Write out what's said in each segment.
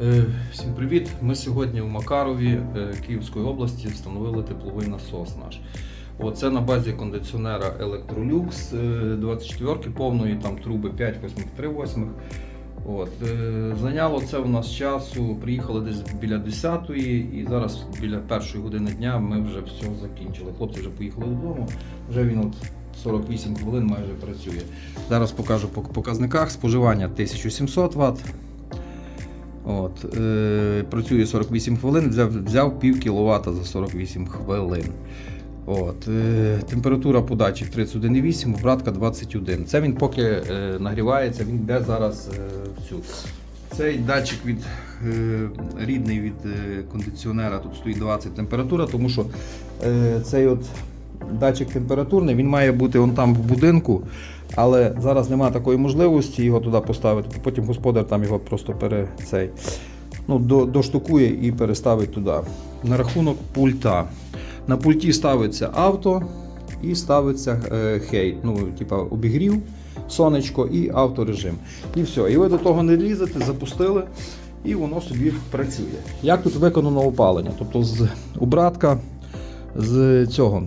Е, Всім привіт! Ми сьогодні в Макарові е, Київської області встановили тепловий насос наш. Оце на базі кондиціонера Electrolux е, 24 повної там труби 5 8 3 8 От, е, зайняло це у нас часу. Приїхали десь біля 10-ї, і зараз біля першої години дня ми вже все закінчили. Хлопці вже поїхали додому. Вже він от 48 хвилин майже працює. Зараз покажу по показниках. Споживання 1700 Вт. От, е, працює 48 хвилин, взяв, взяв пів кіловата за 48 хвилин. От, е, температура подачі 31,8, обратка 21. Це він поки е, нагрівається, він йде зараз е, цю. Цей датчик від е, рідний від е, кондиціонера, тут стоїть 20 температура, тому що е, цей от датчик температурний, він має бути он там в будинку, але зараз немає такої можливості його туди поставити. Потім господар там його просто пере, цей, ну, до, доштукує і переставить туди. На рахунок пульта. На пульті ставиться авто і ставиться е, хейт, ну, типа обігрів, сонечко і авторежим. І все. І ви до того не лізете, запустили, і воно собі працює. Як тут виконано опалення? Тобто з обратка з цього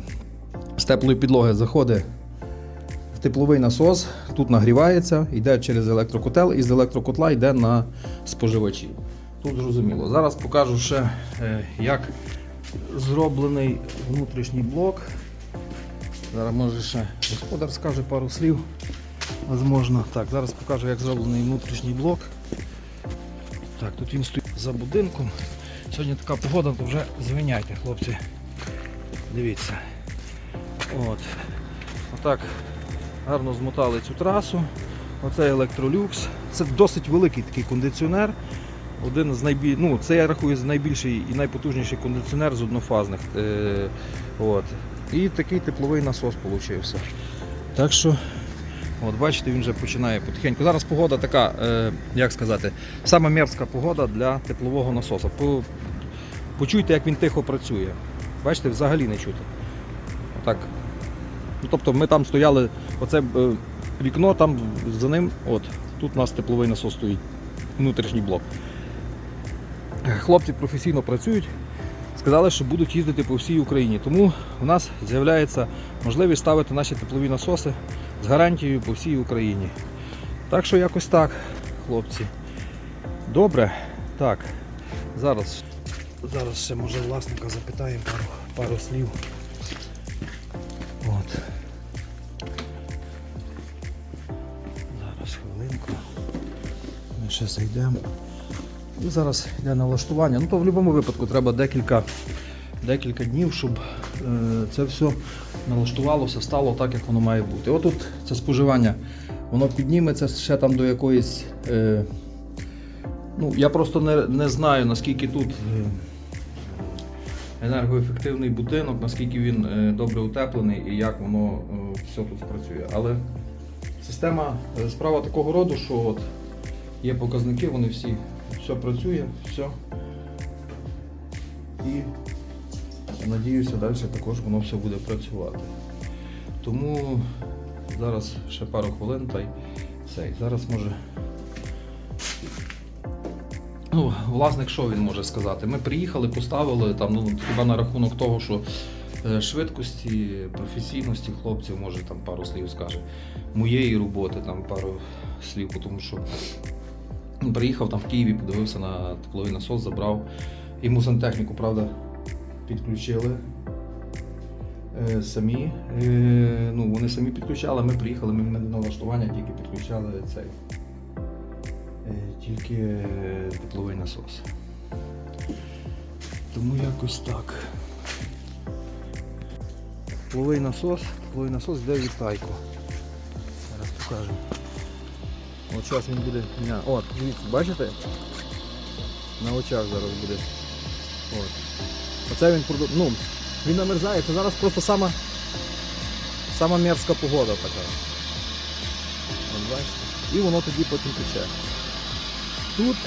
з теплої підлоги заходить тепловий насос, тут нагрівається, йде через електрокотел і з електрокотла йде на споживачі. Тут зрозуміло. Зараз покажу ще, е, як зроблений внутрішній блок. Зараз може ще господар скаже пару слів. Возможно. Так, зараз покажу, як зроблений внутрішній блок. Так, тут він стоїть за будинком. Сьогодні така погода, то вже звиняйте, хлопці. Дивіться. От. Отак гарно змотали цю трасу. Оце електролюкс. Це досить великий такий кондиціонер. Один з найбіль... ну, це я рахую найбільший і найпотужніший кондиціонер з однофазних. Е, от. І такий тепловий насос вийшов. Так що, от, бачите, він вже починає потихеньку. Зараз погода така, е, як сказати, сама мерзка погода для теплового насоса. По, почуйте, як він тихо працює. Бачите, взагалі не чути. Отак. Ну, тобто ми там стояли, оце е, вікно, там за ним, от, тут у нас тепловий насос стоїть, внутрішній блок. Хлопці професійно працюють, сказали, що будуть їздити по всій Україні. Тому у нас з'являється можливість ставити наші теплові насоси з гарантією по всій Україні. Так що якось так, хлопці. Добре. Так, зараз, зараз ще може власника запитаємо пару, пару слів. Ще зайдемо. І зараз йде налаштування. Ну то в будь-якому випадку треба декілька, декілька днів, щоб е, це все налаштувалося, стало так, як воно має бути. Отут це споживання, воно підніметься ще там до якоїсь. Е, ну, я просто не, не знаю, наскільки тут. Е, енергоефективний будинок, наскільки він е, добре утеплений і як воно е, все тут спрацює. Але система справа такого роду, що от є показники, вони всі, все працює, все. І надіюся, далі також воно все буде працювати. Тому зараз ще пару хвилин та й цей. Зараз може. Ну, власник, що він може сказати? Ми приїхали, поставили там, ну, хіба на рахунок того, що е, швидкості, професійності хлопців, може там пару слів скаже. Моєї роботи там пару слів, тому що він приїхав там в Києві, подивився на тепловий насос, забрав. Йому сантехніку, правда, підключили. е, Самі, Е, ну вони самі підключали, ми приїхали, ми на налаштування тільки підключали цей е, тільки тепловий насос. Тому якось так. Тепловий насос, тепловий насос йде від тайку. Зараз покажемо. От зараз він буде. От, дивіться, бачите? На очах зараз буде. От. Оце він ну, він намерзає, це зараз просто сама, сама мерзка погода така. От бачите? І воно тоді потім тече. Тут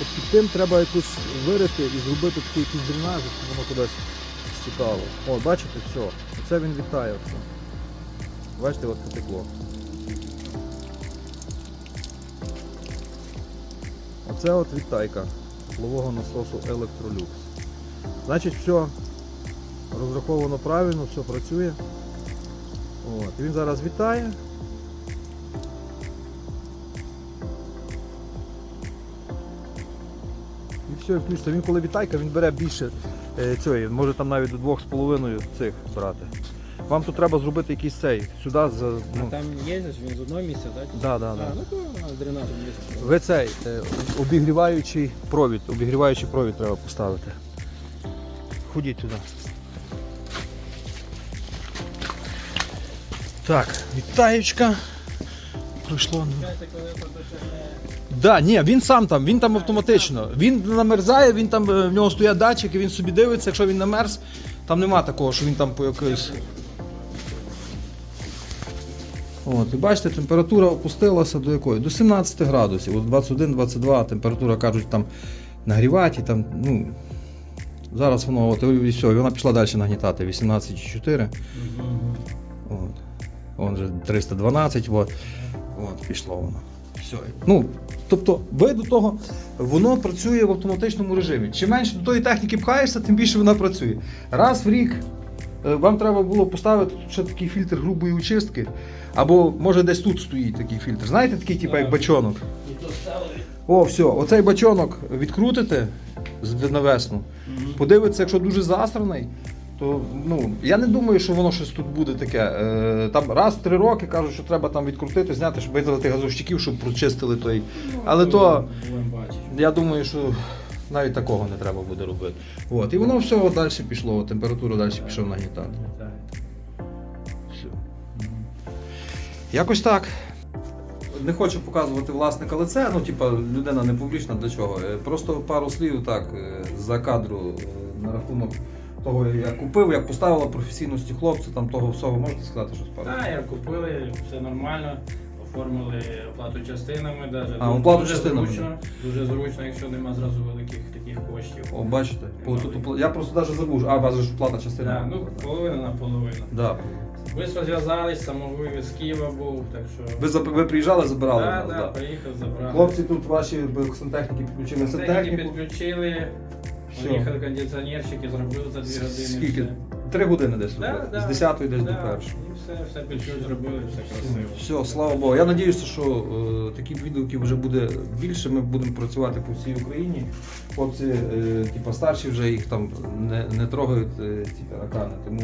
от під тим треба якусь вирити і зробити такий якийсь дренаж, щоб воно кудись стікало. О, бачите, все. Оце він вітає. Бачите, от потекло. Оце от вітайка. теплового насосу Electrolux. Значить, все розраховано правильно, все працює. От. Він зараз вітає. І все, включиться. Він коли вітайка, він бере більше е, цієї, може там навіть до 2,5 цих брати. Вам тут треба зробити якийсь цей. Сюди за. А Ну, там є він з одного місця, так? да, да, да. Ну то а, дренаж є. Ви цей е, обігріваючий провід, обігріваючий провід треба поставити. Ходіть туди. Так, вітаєчка. Пройшло. Да, ні, він сам там, він там автоматично. Він намерзає, він там, е, в нього стоять датчики, він собі дивиться, якщо він намерз, там нема такого, що він там по якоїсь. От, і бачите, температура опустилася до якої? До 17 градусів. От 21-22 температура кажуть там нагрівати, там, ну. Зараз воно, от, і все, і вона пішла далі нагнітати. 18,4. От. Вон же 312, от. От, пішло воно. Все. Ну, тобто, ви до того, воно працює в автоматичному режимі. Чим менше до тої техніки пхаєшся, тим більше вона працює. Раз в рік вам треба було поставити ще такий фільтр грубої очистки. Або може десь тут стоїть такий фільтр. Знаєте, такий, типу, як бачонок. О, все, оцей бачонок відкрутите з- на. Подивитися, якщо дуже засраний, то ну, я не думаю, що воно щось тут буде таке. Е, там раз в три роки кажуть, що треба там відкрутити, зняти, щоб видалити газовщиків, щоб прочистили той. Але то я думаю, що навіть такого не треба буде робити. От, і воно все далі пішло, температура далі пішов нагнітати. Все. Якось так. Не хочу показувати власника лице, ну, типа, людина не публічна для чого. Е, Просто пару слів так е, за кадру е, на рахунок того, як купив, як поставила професійності хлопця, там того всього. Можете сказати щось пару? Так, як купили, все нормально. Оформили оплату частинами, даже А, оплату дуже частинами, зручно, дуже зручно, якщо нема зразу великих таких коштів. О, бачите, по, тут, опла- я просто навіть забув, а у вас же ж плата частина. Да, ну, половина на половину. Да. Быстро зв'язались, самовивіз з Києва був, так що. Ви, за- ви приїжджали, забирали да, нас, да, да. приїхав, забрав. Хлопці тут ваші б- сантехніки підключили Техніки сантехніку. підключили, Все. поїхали кондиціонерщики, зробили за 2 години. Скільки? все. Три години десь Да, да, З 10 десь до да, першої. І все, все під зробили, все красиво. Все, слава Богу. Я сподіваюся, що е, таких відгуків вже буде більше. Ми будемо працювати по всій Україні. Хлопці, е, типу, старші вже їх там не, не трогають е, ці таракани. Тому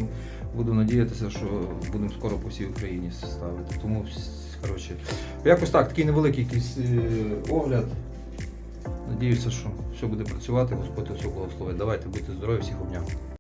буду надіятися, що будемо скоро по всій Україні ставити. Тому коротше, якось так, такий невеликий якийсь е, огляд. Надіюся, що все буде працювати, Господь все благословить. Давайте будьте здорові, всіх обняв.